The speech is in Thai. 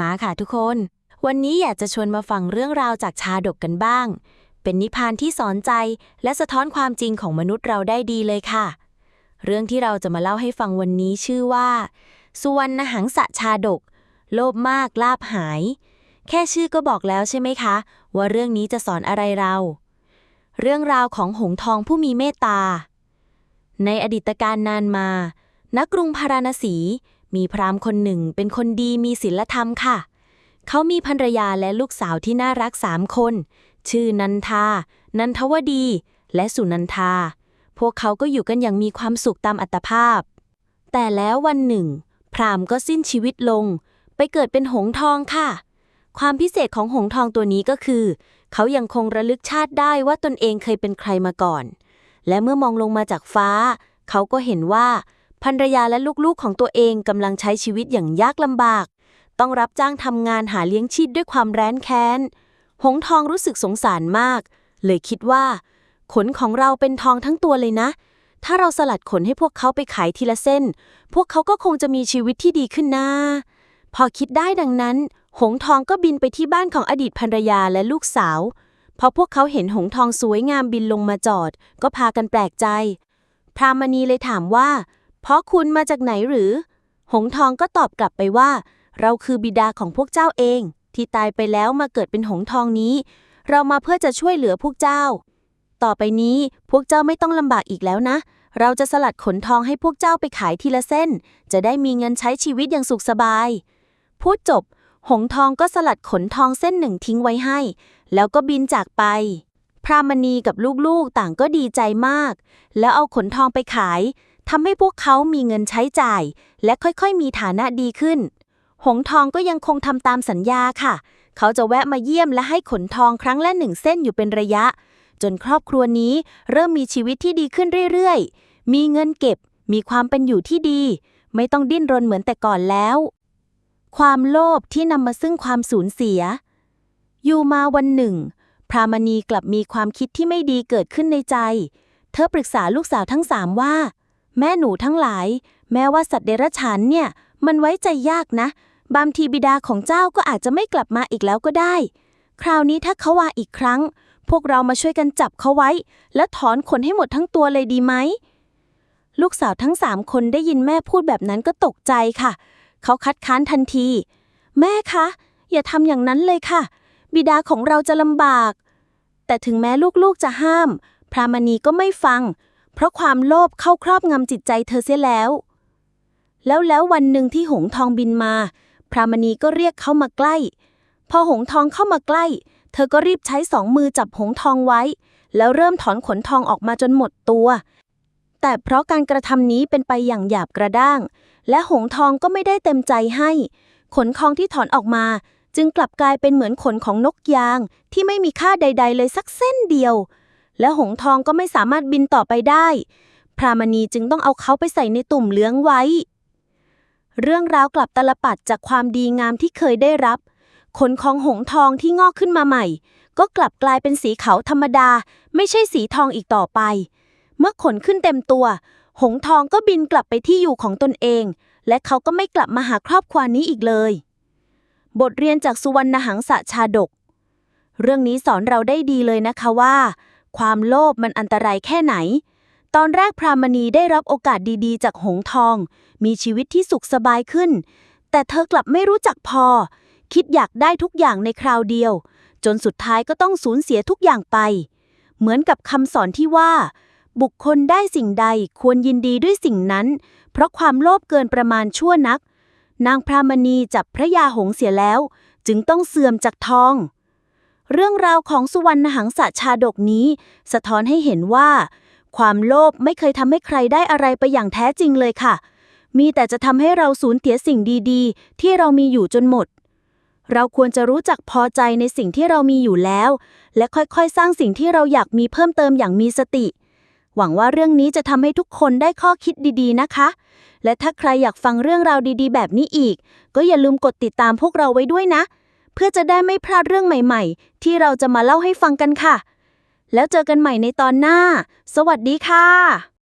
มาค่ะทุกคน วันนี้อยากจะชวนมาฟังเรื่องราวจากชาดกกันบ้าง เป็นนิพานที่สอนใจและสะท้อนความจริงของมนุษย์เราได้ดีเลยค่ะ เรื่องที่เราจะมาเล่าให้ฟังวันนี้ชื่อว่า สุวรรณหังสะชาดก โลภมากลาบหาย แค่ชื่อก็บอกแล้วใช่ไหมคะ ว่าเรื่องนี้จะสอนอะไรเรา เรื่องราวของหงทองผู้มีเมตตา ในอดีตการนานมาณกรุงพาราณสีมีพราหมณ์คนหนึ่งเป็นคนดีมีศีลธรรมค่ะ เขามีภรรยาและลูกสาวที่น่ารักสามคน ชื่อนันทา นันทวดี และสุนันทา พวกเขาก็อยู่กันอย่างมีความสุขตามอัตภาพ แต่แล้ววันหนึ่ง พราหมณ์ก็สิ้นชีวิตลง ไปเกิดเป็นหงทองค่ะ ความพิเศษของหงทองตัวนี้ก็คือ เขายังคงระลึกชาติได้ว่าตนเองเคยเป็นใครมาก่อน และเมื่อมองลงมาจากฟ้า เขาก็เห็นว่า ภรรยาและลูกๆของตัวเองกำลังใช้ชีวิตอย่างยากลำบาก ต้องรับจ้างทำงานหาเลี้ยงชีพด้วยความแร้นแค้น หงส์ทองรู้สึกสงสารมาก เลยคิดว่า ขนของเราเป็นทองทั้งตัวเลยนะ ถ้าเราสลัดขนให้พวกเขาไปขายทีละเส้น พวกเขาก็คงจะมีชีวิตที่ดีขึ้นนะพอคิดได้ดังนั้น หงส์ทองก็บินไปที่บ้านของอดีตภรรยาและลูกสาว พอพวกเขาเห็นหงส์ทองสวยงามบินลงมาจอด ก็พากันแปลกใจ พรามณีเลยถามว่า เพราะคุณมาจากไหนหรือ หงทองก็ตอบกลับไปว่า เราคือบิดาของพวกเจ้าเอง ที่ตายไปแล้วมาเกิดเป็นหงทองนี้ เรามาเพื่อจะช่วยเหลือพวกเจ้า ต่อไปนี้พวกเจ้าไม่ต้องลำบากอีกแล้วนะ เราจะสลัดขนทองให้พวกเจ้าไปขายทีละเส้น จะได้มีเงินใช้ชีวิตอย่างสุขสบาย พูดจบ หงทองก็สลัดขนทองเส้นหนึ่งทิ้งไว้ให้ แล้วก็บินจากไปพรามณีกับลูกๆต่างก็ดีใจมาก แล้วเอาขนทองไปขาย ทำให้พวกเขามีเงินใช้จ่าย และค่อยๆ มีฐานะดีขึ้น หงทองก็ยังคงทำตามสัญญาค่ะ เขาจะแวะมาเยี่ยมและให้ขนทองครั้งละหนึ่งเส้นอยู่เป็นระยะ จนครอบครัวนี้เริ่มมีชีวิตที่ดีขึ้นเรื่อยๆ มีเงินเก็บ มีความเป็นอยู่ที่ดี ไม่ต้องดิ้นรนเหมือนแต่ก่อนแล้ว ความโลภที่นำมาซึ่งความสูญเสีย อยู่มาวันหนึ่ง พรามณีกลับมีความคิดที่ไม่ดีเกิดขึ้นในใจ เธอปรึกษาลูกสาวทั้งสามว่า แม่หนูทั้งหลาย แม้ว่าสัตว์เดรัจฉานเนี่ยมันไว้ใจยากนะ บางทีบิดาของเจ้าก็อาจจะไม่กลับมาอีกแล้วก็ได้ คราวนี้ถ้าเขาว่าอีกครั้ง พวกเรามาช่วยกันจับเขาไว้ และถอนขนให้หมดทั้งตัวเลยดีไหม ลูกสาวทั้งสามคนได้ยินแม่พูดแบบนั้นก็ตกใจค่ะ เขาคัดค้านทันที แม่คะ อย่าทำอย่างนั้นเลยค่ะ บิดาของเราจะลำบาก แต่ถึงแม้ลูกๆจะห้าม พรามณีก็ไม่ฟัง เพราะความโลภเข้าครอบงำจิตใจเธอเสียแล้ว แล้วแล้ววันหนึ่งที่หงทองบินมา พรามณีก็เรียกเข้ามาใกล้ พอหงทองเข้ามาใกล้ เธอก็รีบใช้สองมือจับหงทองไว้ แล้วเริ่มถอนขนทองออกมาจนหมดตัว แต่เพราะการกระทำนี้เป็นไปอย่างหยาบกระด้าง และหงทองก็ไม่ได้เต็มใจให้ ขนทองที่ถอนออกมา จึงกลับกลายเป็นเหมือนขนของนกยาง ที่ไม่มีค่าใด ๆ เลยสักเส้นเดียว และหงทองก็ไม่สามารถบินต่อไปได้ พรามณีจึงต้องเอาเขาไปใส่ในตุ่มเลี้ยงไว้ เรื่องราวกลับตลปัดจากความดีงามที่เคยได้รับ ขนของหงทองที่งอกขึ้นมาใหม่ ก็กลับกลายเป็นสีขาวธรรมดา ไม่ใช่สีทองอีกต่อไป เมื่อขนขึ้นเต็มตัว หงทองก็บินกลับไปที่อยู่ของตนเอง และเขาก็ไม่กลับมาหาครอบครัวนี้อีกเลย บทเรียนจากสุวรรณหังสะชาดก เรื่องนี้สอนเราได้ดีเลยนะคะว่า ความโลภมันอันตรายแค่ไหน ตอนแรกพรามณีได้รับโอกาสดีๆ จากหงทอง มีชีวิตที่สุขสบายขึ้น แต่เธอกลับไม่รู้จักพอ คิดอยากได้ทุกอย่างในคราวเดียว จนสุดท้ายก็ต้องสูญเสียทุกอย่างไป เหมือนกับคำสอนที่ว่า บุคคลได้สิ่งใดควรยินดีด้วยสิ่งนั้น เพราะความโลภเกินประมาณชั่วนัก นางพรามณีจับพระยาหงเสียแล้ว จึงต้องเสื่อมจากทอง เรื่องราวของสุวรรณหังสะชาดกนี้ สะท้อนให้เห็นว่า ความโลภไม่เคยทำให้ใครได้อะไรไปอย่างแท้จริงเลยค่ะ มีแต่จะทำให้เราสูญเสียสิ่งดีๆ ที่เรามีอยู่จนหมด เราควรจะรู้จักพอใจในสิ่งที่เรามีอยู่แล้ว และค่อยๆ สร้างสิ่งที่เราอยากมีเพิ่มเติมอย่างมีสติ หวังว่าเรื่องนี้จะทำให้ทุกคนได้ข้อคิดดีๆนะคะ และถ้าใครอยากฟังเรื่องราวดีๆ แบบนี้อีก ก็อย่าลืมกดติดตามพวกเราไว้ด้วยนะ เพื่อจะได้ไม่พลาดเรื่องใหม่ๆ ที่เราจะมาเล่าให้ฟังกันค่ะ แล้วเจอกันใหม่ในตอนหน้า สวัสดีค่ะ